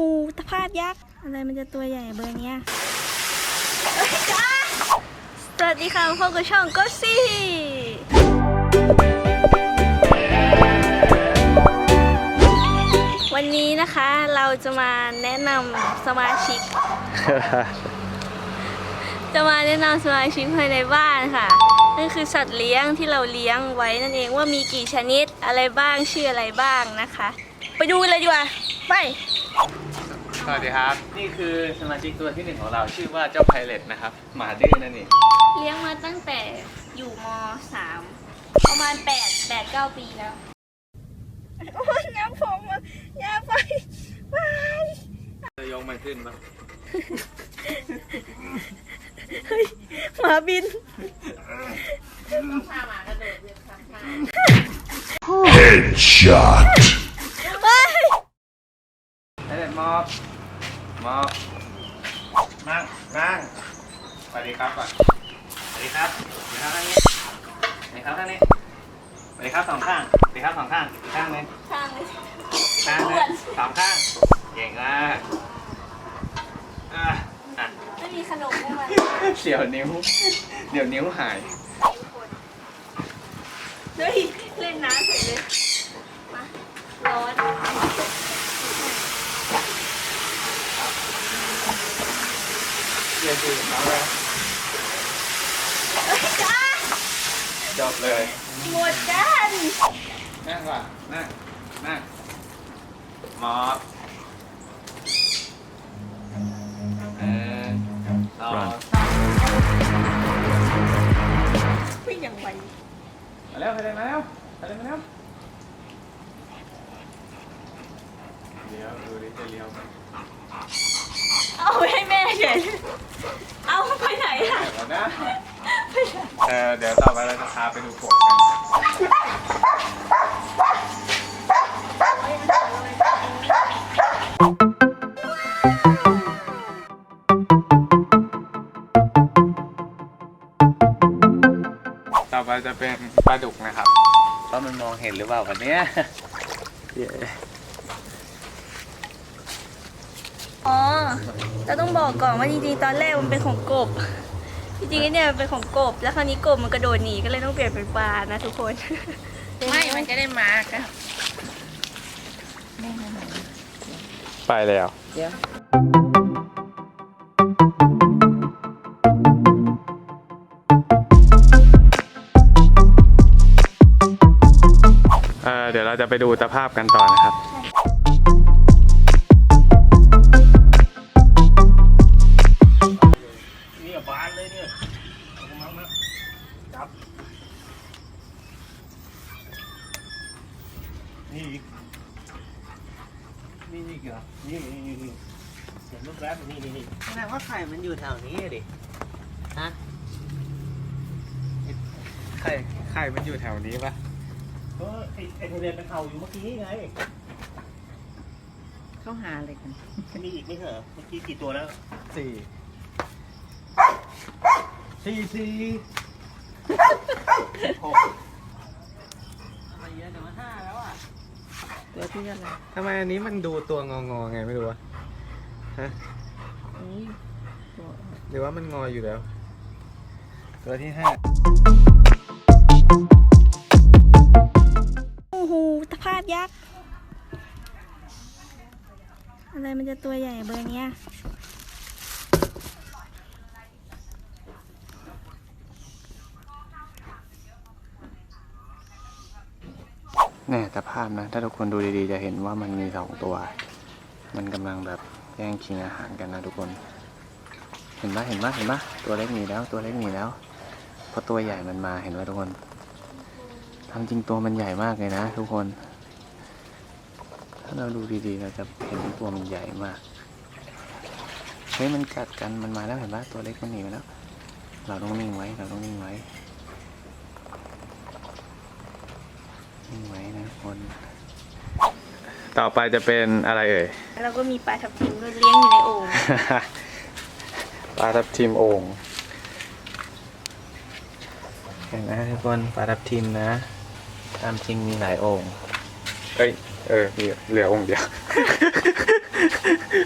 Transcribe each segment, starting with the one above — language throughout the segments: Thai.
โหตะภาพยักษ์ อะไรมันจะตัวใหญ่เบอร์เนี้ยเอ้ยจ้าสวัสดีค่ะพบกับช่องก็ซี่วันนี้นะคะเราจะมาแนะนำสมาชิก จะมาแนะนำสมาชิกภายในบ้านค่ะ นั่นคือสัตว์เลี้ยงที่เราเลี้ยงไว้นั่นเองว่ามีกี่ชนิดอะไรบ้างชื่ออะไรบ้างนะคะ ไปดูกันเลยดีกว่าไป สวัสดีครับ นี่คือสมาชิกตัวที่หนึ่งของเราชื่อว่าเจ้าไพเรตนะครับ หมาดื้อนั่นเองเลี้ยงมาตั้งแต่อยู่ม .3 ประมาณ8 8 9 ปีแล้ว โอ้ยน้ำผมอะอย่าไปไปจะยกมันขึ้นปะเฮ้ยหมาบิน Headshot. เฮ้ยไพเรตมอบ มอบนั่งนั่งสวัสดีครับก่อนสวัสดีครับสวัสดีครับท่างนี้สวัสดีครับท่างนี้สวัสดีครับสองข้างสวัสดีครับสองข้างอีกข้างหนึงข้างเลยข้างหนึงสองข้างเก่งมากอะอะไม่มีขนมให้มันเดี๋ยวนิ้ว เดี๋ยวนิ้วหาย เฮ้ยเล่นน้ำเฉยเลย มาร้อน ดูน้องเลยเฮ้ยจ้าจบเลย หมดกันนั่งก่อนนั่งนั่งหมอบเออรอวิ่งอย่างไวมาแล้วไปเลยมาแล้วไปเลยมาแล้วเลี้ยวดูดิจะเลี้ยวไป เอาไปให้แม่เฉยเอาไปไหนอะไหนวะนะเออเดี๋ยวต่อไปเราจะพาไปดูกบกันต่อไปจะเป็นปลาดุกนะครับว่ามันมองเห็นหรือเปล่าวันเนี้ย อ๋อ เราต้องบอกก่อนว่าจริงๆ ตอนแรกมันเป็นของกบ จริงๆไอ้เนี่ยมันเป็นของกบ แล้วคราวนี้กบมันกระโดดหนีก็เลยต้องเปลี่ยนเป็นปลานะทุกคน ไม่ มันจะได้มากันไปแล้ว เดี๋ยวเออเดี๋ยวเราจะไปดูตะภาพกันต่อนะครับ นี่อีกนี่นี่เหรอนี่นี่นี่นี่เห็นรูปแรกนี่นี่นี่แสดงว่าไข่มันอยู่แถวนี้อะดิฮะไข่ไข่มันอยู่แถวนี้ปะก็ไอ้ไอ้ทะเลเป็นเห่าอยู่เมื่อกี้ไงเข้าหาอะไรกัน มีอีกไม่เหรอเมื่อกี้กี่ตัวแล้วสี่สี่สี่หกตัว ที่อะไรทำไมอันนี้มันดูตัวงองๆไงไม่รู้วะฮะนี่ตัวหรือว่ามันงออยู่แล้ว ตัวที่ห้าโอ้โหตะภาพยักษ์ อะไรมันจะตัวใหญ่เบอร์เนี้ย เนี่ยตะภาพนะ ถ้าทุกคนดูดีๆ จะเห็นว่ามันมีสองตัว มันกำลังแบบแย่งชิงอาหารกันนะทุกคน เห็นปะเห็นปะเห็นปะตัวเล็กหนีแล้วตัวเล็กหนีแล้วพราะตัวใหญ่มันมาเห็นปะทุกคนทำจริงตัวมันใหญ่มากเลยนะ ทุกคน ถ้าเราดูดีๆ เราจะเห็นตัวมันใหญ่มากเฮ้ยมันกัดกันมันมาแล้วเห็นปะตัวเล็กมันหนีไปแล้ว เราต้องนิ่งไว้เราต้องนิ่งไว้ นิ่งไว้นะทุกคนต่อไปจะเป็นอะไรเอ่ย แล้วก็มีปลาทับทิมด้วยเลี้ยงอยู่ในโอ่งปลาทับทิมโอ่งเห็นไหมทุกคนปลาทับทิมนะ ตามจริงมีหลายโอ่งเอ้ย เออเหลือเหลือโอ่งเดียว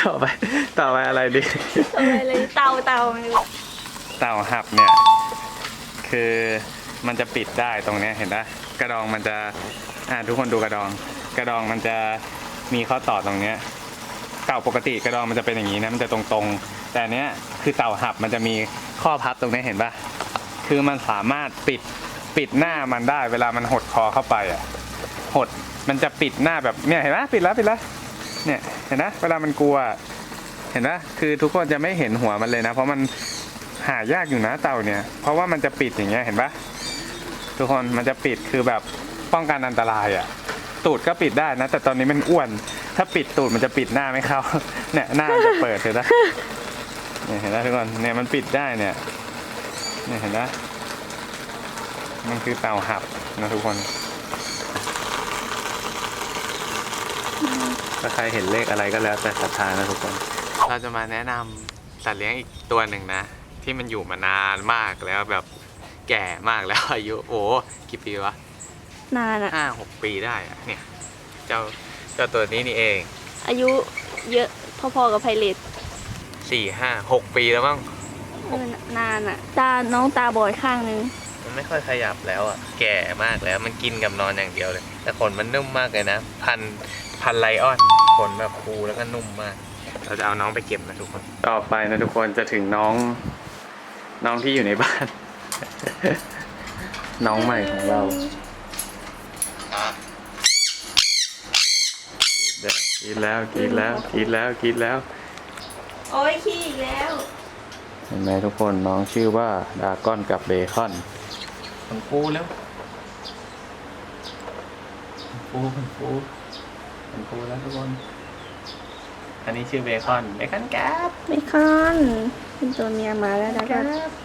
ต่อไปต่อไปอะไรดีเอาไปเลยเตาเตามาดูเต่าหับเนี่ย คือมันจะปิดได้ตรงเนี้ยเห็นปะ กระดองมันจะอ่าทุกคนดูกระดอง กระดองมันจะมีข้อต่อตรงเนี้ยเต่าปกติกระดองมันจะเป็นอย่างนี้นะมันจะตรงๆ แต่เนี้ยคือเต่าหับมันจะมีข้อพับตรงนี้เห็นปะคือมันสามารถปิดปิดหน้ามันได้ เวลามันหดคอเข้าไปอะหดมันจะปิดหน้าแบบเนี่ยเห็นปะปิดแล้วปิดแล้วเนี่ยเห็นนะเวลามันกลัว เห็นปะคือทุกคนจะไม่เห็นหัวมันเลยนะ เพราะมันหายากอยู่นะเต่าเนี่ย เพราะว่ามันจะปิดอย่างเงี้ยเห็นปะ ทุกคนมันจะปิดคือแบบป้องกันอันตรายอะ่ะตูดก็ปิดได้นะ แต่ตอนนี้มันอ้วน ถ้าปิดตูดมันจะปิดหน้าไม่เข้า เนี่ยหน้ามันจะเปิดเห็นปะเนี่ยเห็นปะทุกคนเนี่ยมันปิดได้เนี่ยเนี่ยเห็นปะมันคือเต่าหับนะทุกคนถ้าใครเห็นเลขอะไรก็แล้วแต่ศรัทธานะทุกคน เราจะมาแนะนำสัตว์เลี้ยงอีกตัวหนึ่งนะ ที่มันอยู่มานานมากแล้วแบบ แก่มากแล้วอายุโอ้กี่ปีวะนานอะห้าหกปีได้อะเนี่ย เจ้าเจ้าตัวนี้นี่เองอายุเยอะพอๆกับไพเรตสี่ห้าหกปีแล้วมั้งเออนานอะตาน้องตาบอดข้างนึงมันไม่ค่อยขยับแล้วอะแก่มากแล้วมันกินกับนอนอย่างเดียวเลย แต่ขนมันนุ่มมากเลยนะ พันพันไลออนขนแบบฟูแล้วก็นุ่มมาก เราจะเอาน้องไปเก็บนะทุกคน ต่อไปนะทุกคนจะถึงน้องน้องที่อยู่ในบ้าน น้องใหม่ของเรากินแล้วกินแล้วกินแล้วกินแล้ว โอ้ยขี้อีกแล้ว เห็นไหมทุกคนน้องชื่อว่าดราก้อนกับเบคอนมันฟูแล้วมันฟูมันฟูมันฟูแล้วทุกคน อันนี้ชื่อเบคอนเบคอนแก๊บเบคอนเป็นตัวเมียมาแล้วนะก็ด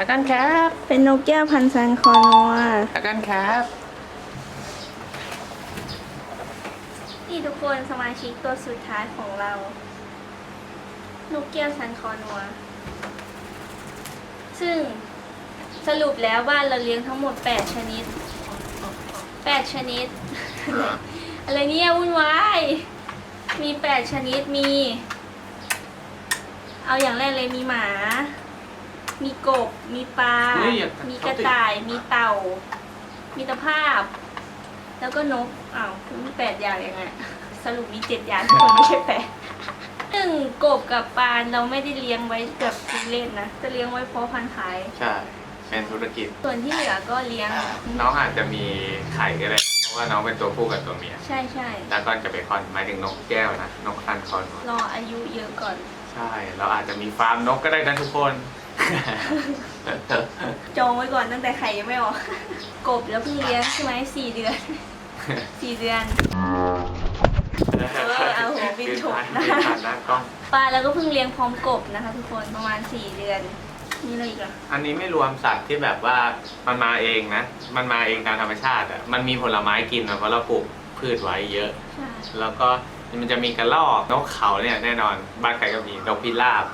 ราก้อนแก๊บเป็นนกแก้วพันธุ์ซันคอนัวดราก้อนแก๊บนี่ทุกคนสมาชิกตัวสุดท้ายของเรา นกแก้วซันคอนัว ซึ่งสรุปแล้วบ้านเราเลี้ยงทั้งหมด 8 ชนิด 8 ชนิด อะไรเนี่ยวุ่นวาย มี 8 ชนิดมี เอาอย่างแรกเลยมีหมา มีกบ มีปลามีกระต่าย มีเต่า มีตะภาพ แล้วก็นกอ้าวมีแปดอย่างยังไงสรุปมีเจ็ดอย่างทุกคนไม่ใช่แปดซึ่งกบกับปลาเราไม่ได้เลี้ยงไว้แบบเล่นๆนะ จะเลี้ยงไว้เพาะพันธุ์ขาย ใช่ เป็นธุรกิจส่วนที่เหลือก็เลี้ยงน้องอาจจะมีไข่ก็ได้เพราะว่าน้องเป็นตัวผู้กับตัวเมียใช่ใช่ดราก้อนกับเบคอนหมายถึงนกแก้วนะนกคันคอน รออายุเยอะก่อน ใช่ เราอาจจะมีฟาร์มนกก็ได้นะทุกคน จองไว้ก่อนตั้งแต่ไข่ยังไม่ออก กบแล้วเพิ่งเลี้ยงใช่ไหมสี่เดือนสี่เดือนเออเอาหัวบินฉกนะบิผ่านหน้ากล้องปลาแล้วก็เพิ่งเลี้ยงพร้อมกบนะคะ ทุกคนประมาณสี่เดือนมีอะไรอีกอะอันนี้ไม่รวมสัตว์ที่แบบว่ามันมาเองนะ มันมาเองตามธรรมชาติอะมันมีผลไม้กินอะเพราะเราปลูกพืชไว้เยอะใช่แล้วก็ มันจะมีกระรอกนกเขาเนี่ยแน่นอน บ้านใครก็มีนกพิราบ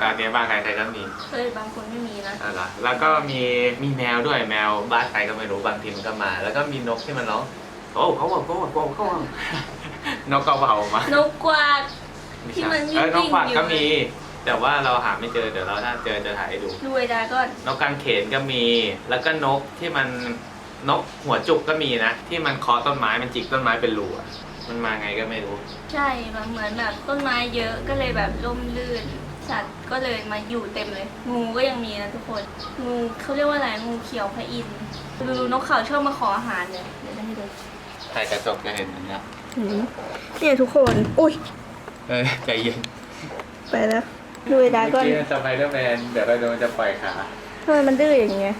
อันเนี้ยบ้านใครใครก็มีเออบางคนไม่มีนะอะไรแล้วก็มีมีแมวด้วยแมวบ้านใครก็ไม่รู้บางทีมันก็มา แล้วก็มีนกที่มันร้องโอ้เขาบอกเขาบอกเขาบอกเขาบอกนกกระเบามานกกวาดไม่ที่ใช่มันวิ่งเออนกขวักอยู่ ก็มี แต่ว่าเราหาไม่เจอเดี๋ยวเราถ้าเจอจะถ่ายให้ดูดูไอ้ดาก็นกกางเขนก็มี แล้วก็นกที่มันนกหัวจุกก็มีนะ ที่มันเคาะต้นไม้มันจิกต้นไม้เป็นรูอะ มันมาไงก็ไม่รู้ ใช่แบบเหมือนแบบต้นไม้เยอะก็เลยแบบร่มรื่น สัตว์ก็เลยมาอยู่เต็มเลย งูก็ยังมีนะทุกคน งูเขาเรียกว่าอะไร งูเขียวพระอินทร์ดูนกเขาชอบมาขออาหารเลยเดี๋ยวจะให้ดูถ่ายกระจกจะเห็นอย่างเงี้ยเนี่ยทุกคน อุ้ย เออใจเย็นไปแล้วดูไอ้ดาเมื่ก็อกี้สไปเดอร์แมนเดี๋ยวเราโดนจะปล่อยขาทำไมมันดื้ออย่างเงี้ย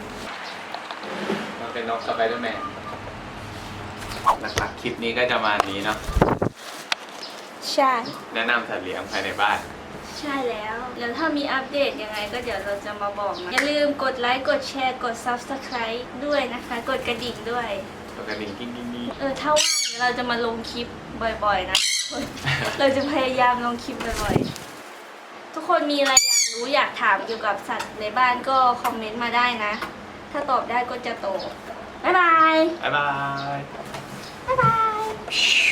มันเป็นนกสไปเดอร์แมน หลักๆคลิปนี้ก็จะมานี้เนาะใช่ แนะนำสัตว์เลี้ยงภายในบ้าน ใช่แล้วแล้วถ้ามีอัปเดตยังไงก็เดี๋ยวเราจะมาบอกนะอย่าลืมกดไลค์กดแชร์กด Subscribe ด้วยนะคะ กดกระดิ่งด้วยตัวกระดิ่งกิ้งกิ้งกิ้งเออถ้าว่างเดี๋ยวเราจะมาลงคลิปบ่อยๆนะ เราจะพยายามลงคลิปบ่อยๆ ทุกคนมีอะไรอยากรู้อยากถามเกี่ยวกับสัตว์ในบ้านก็คอมเมนต์มาได้นะ ถ้าตอบได้ก็จะตอบบ๊ายบาย บ๊ายบาย บ๊ายบาย